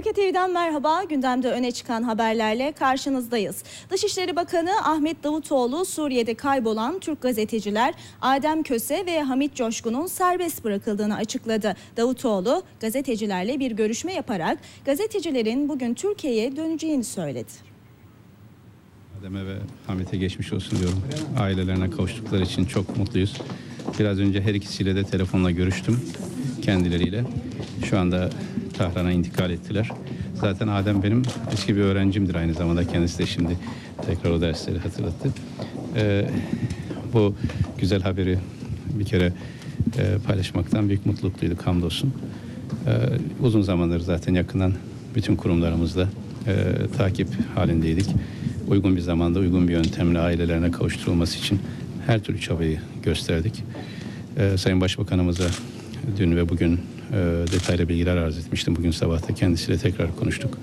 Ülke TV'den merhaba. Gündemde öne çıkan haberlerle karşınızdayız. Dışişleri Bakanı Ahmet Davutoğlu Suriye'de kaybolan Türk gazeteciler Adem Köse ve Hamit Coşkun'un serbest bırakıldığını açıkladı. Davutoğlu gazetecilerle bir görüşme yaparak gazetecilerin bugün Türkiye'ye döneceğini söyledi. Adem'e ve Hamit'e geçmiş olsun diyorum. Ailelerine kavuştukları için çok mutluyuz. Biraz önce her ikisiyle de telefonla görüştüm kendileriyle. Şu anda Tahran'a intikal ettiler. Zaten Adem benim eski bir öğrencimdir aynı zamanda. Kendisi de şimdi tekrar o dersleri hatırlattı. Ee, bu güzel haberi bir kere e, paylaşmaktan büyük mutluluk duyduk hamdolsun. Ee, uzun zamandır zaten yakından bütün kurumlarımızla e, takip halindeydik. Uygun bir zamanda uygun bir yöntemle ailelerine kavuşturulması için her türlü çabayı gösterdik. Ee, Sayın Başbakanımıza dün ve bugün e, detaylı bilgiler arz etmiştim. Bugün sabah da kendisiyle tekrar konuştuk.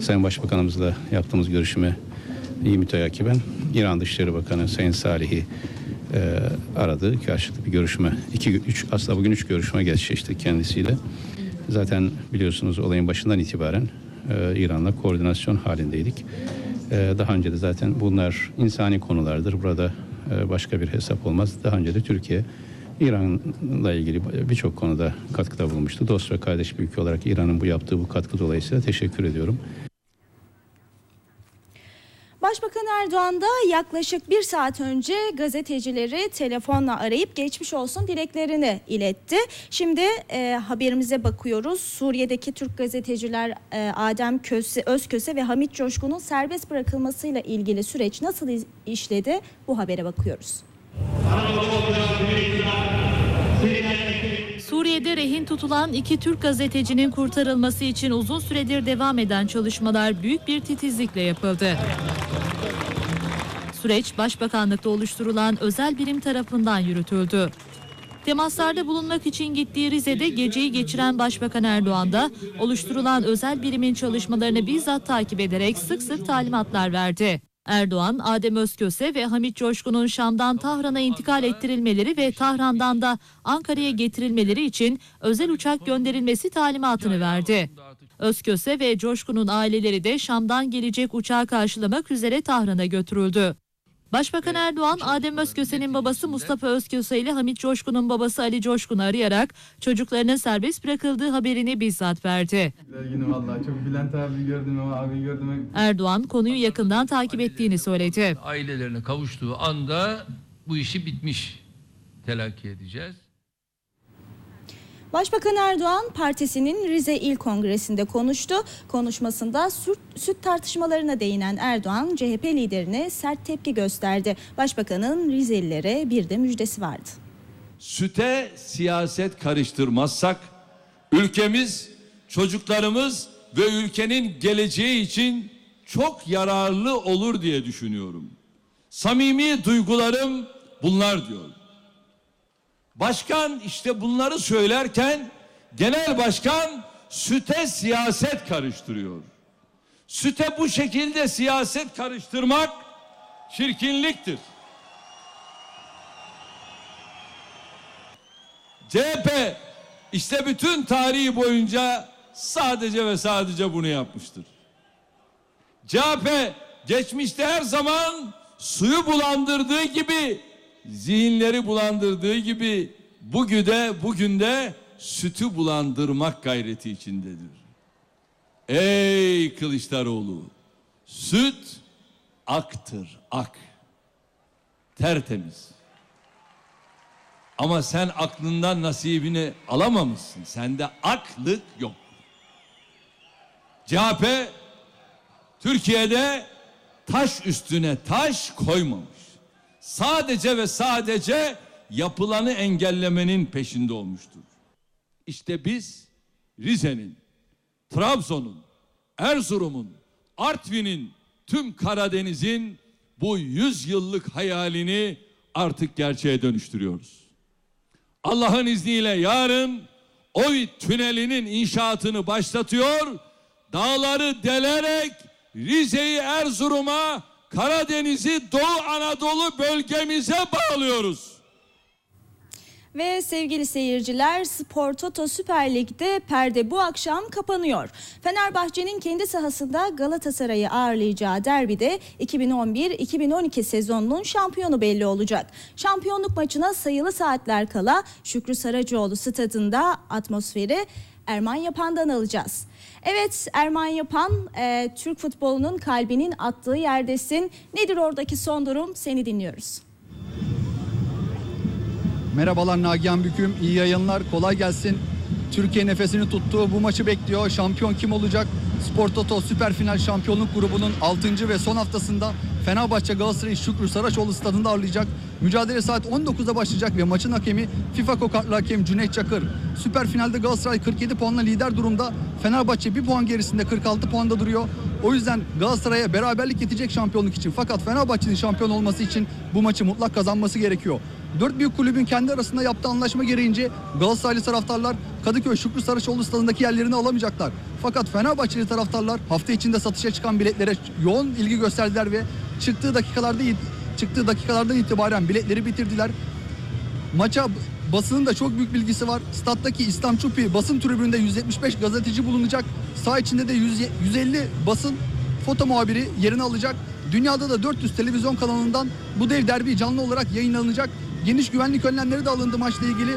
Sayın Başbakanımızla yaptığımız görüşme iyi müteakiben İran Dışişleri Bakanı Sayın Salih'i e, aradı. Karşılıklı bir görüşme. İki, üç, aslında bugün üç görüşme gerçekleşti kendisiyle. Zaten biliyorsunuz olayın başından itibaren e, İran'la koordinasyon halindeydik. E, daha önce de zaten bunlar insani konulardır. Burada e, başka bir hesap olmaz. Daha önce de Türkiye İran'la ilgili birçok konuda katkıda bulunmuştu. Dost ve kardeş bir ülke olarak İran'ın bu yaptığı bu katkı dolayısıyla teşekkür ediyorum. Başbakan Erdoğan da yaklaşık bir saat önce gazetecileri telefonla arayıp geçmiş olsun dileklerini iletti. Şimdi e, haberimize bakıyoruz. Suriye'deki Türk gazeteciler e, Adem Köse, Özköse ve Hamit Coşkun'un serbest bırakılmasıyla ilgili süreç nasıl işledi? Bu habere bakıyoruz. Suriye'de rehin tutulan iki Türk gazetecinin kurtarılması için uzun süredir devam eden çalışmalar büyük bir titizlikle yapıldı. Süreç Başbakanlıkta oluşturulan özel birim tarafından yürütüldü. Temaslarda bulunmak için gittiği Rize'de geceyi geçiren Başbakan Erdoğan da oluşturulan özel birimin çalışmalarını bizzat takip ederek sık sık talimatlar verdi. Erdoğan, Adem Özköse ve Hamit Coşkun'un Şam'dan Tahran'a intikal ettirilmeleri ve Tahran'dan da Ankara'ya getirilmeleri için özel uçak gönderilmesi talimatını verdi. Özköse ve Coşkun'un aileleri de Şam'dan gelecek uçağı karşılamak üzere Tahran'a götürüldü. Başbakan Erdoğan, Adem Özköse'nin babası Mustafa Özköse ile Hamit Coşkun'un babası Ali Coşkun'u arayarak çocuklarının serbest bırakıldığı haberini bizzat verdi. Yine vallahi çok Bülent abi gördüm ama abi gördüm. Erdoğan konuyu yakından takip ettiğini söyledi. ailelerine kavuştuğu anda bu işi bitmiş telakki edeceğiz. Başbakan Erdoğan partisinin Rize İl Kongresi'nde konuştu. Konuşmasında süt, süt tartışmalarına değinen Erdoğan CHP liderine sert tepki gösterdi. Başbakanın Rizelilere bir de müjdesi vardı. süte siyaset karıştırmazsak ülkemiz, çocuklarımız ve ülkenin geleceği için çok yararlı olur diye düşünüyorum. Samimi duygularım bunlar diyor. Başkan işte bunları söylerken genel başkan süte siyaset karıştırıyor. Süte bu şekilde siyaset karıştırmak çirkinliktir. CHP işte bütün tarihi boyunca sadece ve sadece bunu yapmıştır. CHP geçmişte her zaman suyu bulandırdığı gibi, zihinleri bulandırdığı gibi bugün de bugün de sütü bulandırmak gayreti içindedir. Ey Kılıçdaroğlu, süt aktır, ak. Tertemiz. Ama sen aklından nasibini alamamışsın. Sende aklık yok. CHP Türkiye'de taş üstüne taş koymamış. Sadece ve sadece yapılanı engellemenin peşinde olmuştur. İşte biz Rize'nin, Trabzon'un, Erzurum'un, Artvin'in, tüm Karadeniz'in bu yüz yıllık hayalini artık gerçeğe dönüştürüyoruz. Allah'ın izniyle yarın Oy tünelinin inşaatını başlatıyor. Dağları delerek Rize'yi Erzurum'a, Karadeniz'i Doğu Anadolu bölgemize bağlıyoruz. Ve sevgili seyirciler Spor Toto Süper Lig'de perde bu akşam kapanıyor. Fenerbahçe'nin kendi sahasında Galatasaray'ı ağırlayacağı derbide 2011-2012 sezonunun şampiyonu belli olacak. Şampiyonluk maçına sayılı saatler kala Şükrü Saracoğlu stadında atmosferi Erman Yapan'dan alacağız. Evet Erman Yapan e, Türk futbolunun kalbinin attığı yerdesin. Nedir oradaki son durum seni dinliyoruz. Merhabalar Nagihan Büküm, iyi yayınlar, kolay gelsin. Türkiye nefesini tuttuğu bu maçı bekliyor. Şampiyon kim olacak? Spor Toto Süper Final Şampiyonluk grubunun 6. ve son haftasında Fenerbahçe Galatasaray'ı Şükrü Saraçoğlu stadında ağırlayacak. Mücadele saat 19'da başlayacak ve maçın hakemi FIFA kokartlı hakem Cüneyt Çakır. Süper finalde Galatasaray 47 puanla lider durumda. Fenerbahçe 1 puan gerisinde 46 puanda duruyor. O yüzden Galatasaray'a beraberlik yetecek şampiyonluk için. Fakat Fenerbahçe'nin şampiyon olması için bu maçı mutlak kazanması gerekiyor. Dört büyük kulübün kendi arasında yaptığı anlaşma gereğince Galatasaraylı taraftarlar Kadıköy Şükrü Saraçoğlu stadındaki yerlerini alamayacaklar. Fakat Fenerbahçeli taraftarlar hafta içinde satışa çıkan biletlere yoğun ilgi gösterdiler ve çıktığı dakikalarda çıktığı dakikalardan itibaren biletleri bitirdiler. Maça basının da çok büyük bilgisi var. Stat'taki İslam Çupi basın tribününde 175 gazeteci bulunacak. Sağ içinde de 100 150 basın foto muhabiri yerini alacak. Dünyada da 400 televizyon kanalından bu dev derbi canlı olarak yayınlanacak. Geniş güvenlik önlemleri de alındı maçla ilgili.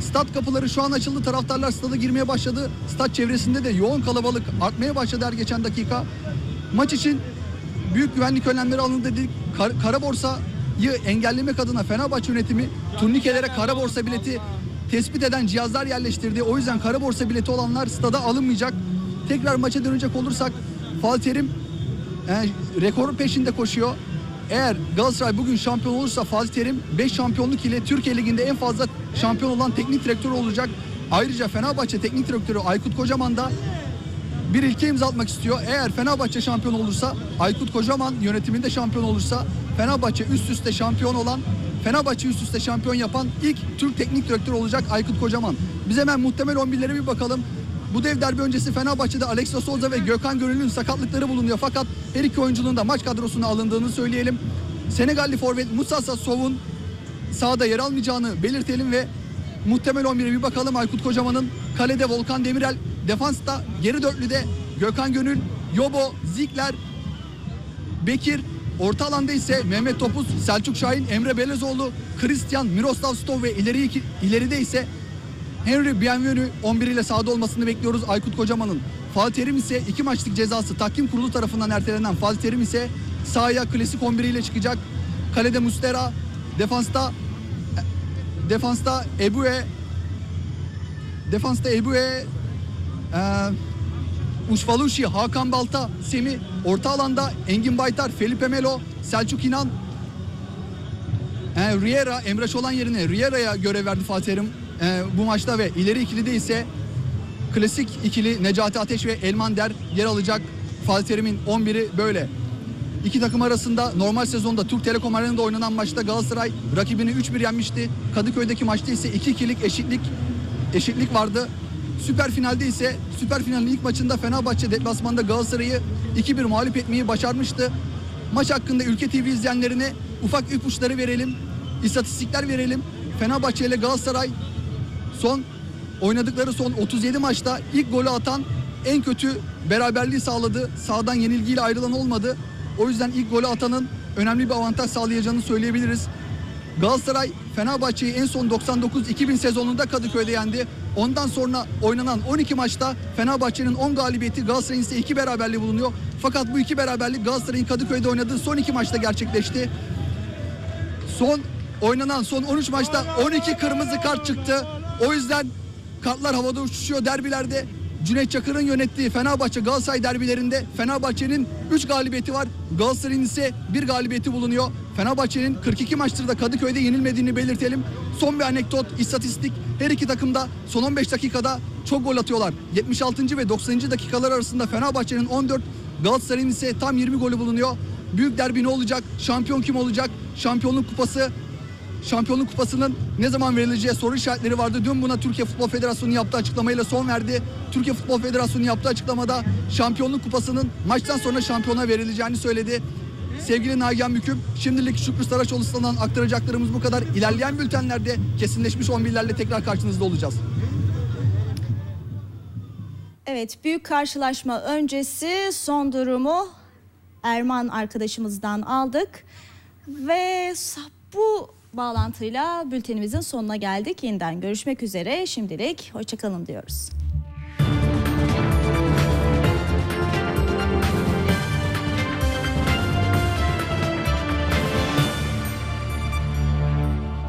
Stat kapıları şu an açıldı. Taraftarlar stada girmeye başladı. Stat çevresinde de yoğun kalabalık artmaya başladı her geçen dakika. Maç için büyük güvenlik önlemleri alındı dedik. Kar, kara borsayı engellemek adına Fenerbahçe yönetimi turnikelere kara borsa bileti tespit eden cihazlar yerleştirdi. O yüzden kara borsa bileti olanlar stada alınmayacak. Tekrar maça dönecek olursak Fatih Terim e, rekoru peşinde koşuyor. Eğer Galatasaray bugün şampiyon olursa Fatih Terim 5 şampiyonluk ile Türkiye Ligi'nde en fazla şampiyon olan teknik direktör olacak. Ayrıca Fenerbahçe teknik direktörü Aykut Kocaman da bir ilke imza atmak istiyor. Eğer Fenerbahçe şampiyon olursa, Aykut Kocaman yönetiminde şampiyon olursa Fenerbahçe üst üste şampiyon olan Fenerbahçe üst üste şampiyon yapan ilk Türk teknik direktör olacak Aykut Kocaman. Biz hemen muhtemel 11'lere bir bakalım. Bu dev derbi öncesi Fenerbahçe'de Alex Souza ve Gökhan Gönül'ün sakatlıkları bulunuyor. Fakat her iki oyuncunun da maç kadrosuna alındığını söyleyelim. Senegalli forvet Musasa Sov'un sahada yer almayacağını belirtelim ve muhtemel 11'e bir bakalım. Aykut Kocaman'ın kalede Volkan Demirel, defansta geri dörtlüde Gökhan Gönül, Yobo, Zikler, Bekir, orta alanda ise Mehmet Topuz, Selçuk Şahin, Emre Belezoğlu, Christian, Miroslav Stov ve ileri, ileride ise Henry Bienvenu 11 ile sahada olmasını bekliyoruz Aykut Kocaman'ın. Fatih Terim ise iki maçlık cezası tahkim kurulu tarafından ertelenen Fatih Terim ise sahaya klasik 11 ile çıkacak. Kalede Mustera, defansta defansta Ebue defansta Ebue e, Uşfalushi, Hakan Balta, Semi, orta alanda Engin Baytar, Felipe Melo, Selçuk İnan, e, Riera, Emre Şolan yerine Riera'ya görev verdi Fatih Terim e, bu maçta ve ileri ikilide ise klasik ikili Necati Ateş ve Elman Der yer alacak. Fatih Terim'in 11'i böyle. İki takım arasında normal sezonda Türk Telekom Arena'da oynanan maçta Galatasaray rakibini 3-1 yenmişti. Kadıköy'deki maçta ise 2-2'lik eşitlik eşitlik vardı. Süper finalde ise süper finalin ilk maçında Fenerbahçe deplasmanda Galatasaray'ı 2-1 mağlup etmeyi başarmıştı. Maç hakkında Ülke TV izleyenlerine ufak ipuçları verelim. istatistikler verelim. Fenerbahçe ile Galatasaray son oynadıkları son 37 maçta ilk golü atan en kötü beraberliği sağladı. Sağdan yenilgiyle ayrılan olmadı. O yüzden ilk golü atanın önemli bir avantaj sağlayacağını söyleyebiliriz. Galatasaray Fenerbahçe'yi en son 99-2000 sezonunda Kadıköy'de yendi. Ondan sonra oynanan 12 maçta Fenerbahçe'nin 10 galibiyeti Galatasaray'ın ise 2 beraberliği bulunuyor. Fakat bu iki beraberlik Galatasaray'ın Kadıköy'de oynadığı son iki maçta gerçekleşti. Son oynanan son 13 maçta 12 kırmızı kart çıktı. O yüzden kartlar havada uçuşuyor derbilerde. Cüneyt Çakır'ın yönettiği Fenerbahçe Galatasaray derbilerinde Fenerbahçe'nin 3 galibiyeti var. Galatasaray'ın ise 1 galibiyeti bulunuyor. Fenerbahçe'nin 42 maçtır da Kadıköy'de yenilmediğini belirtelim. Son bir anekdot, istatistik. Her iki takım da son 15 dakikada çok gol atıyorlar. 76. ve 90. dakikalar arasında Fenerbahçe'nin 14, Galatasaray'ın ise tam 20 golü bulunuyor. Büyük derbi ne olacak? Şampiyon kim olacak? Şampiyonluk kupası Şampiyonluk Kupası'nın ne zaman verileceği soru işaretleri vardı. Dün buna Türkiye Futbol Federasyonu yaptığı açıklamayla son verdi. Türkiye Futbol Federasyonu yaptığı açıklamada Şampiyonluk Kupası'nın maçtan sonra şampiyona verileceğini söyledi. Sevgili Nagihan Büküm, şimdilik Şükrü Saraçoğlu'ndan aktaracaklarımız bu kadar. İlerleyen bültenlerde kesinleşmiş 11'lerle tekrar karşınızda olacağız. Evet büyük karşılaşma öncesi son durumu Erman arkadaşımızdan aldık. Ve bu bağlantıyla bültenimizin sonuna geldik. Yeniden görüşmek üzere. Şimdilik hoşçakalın diyoruz.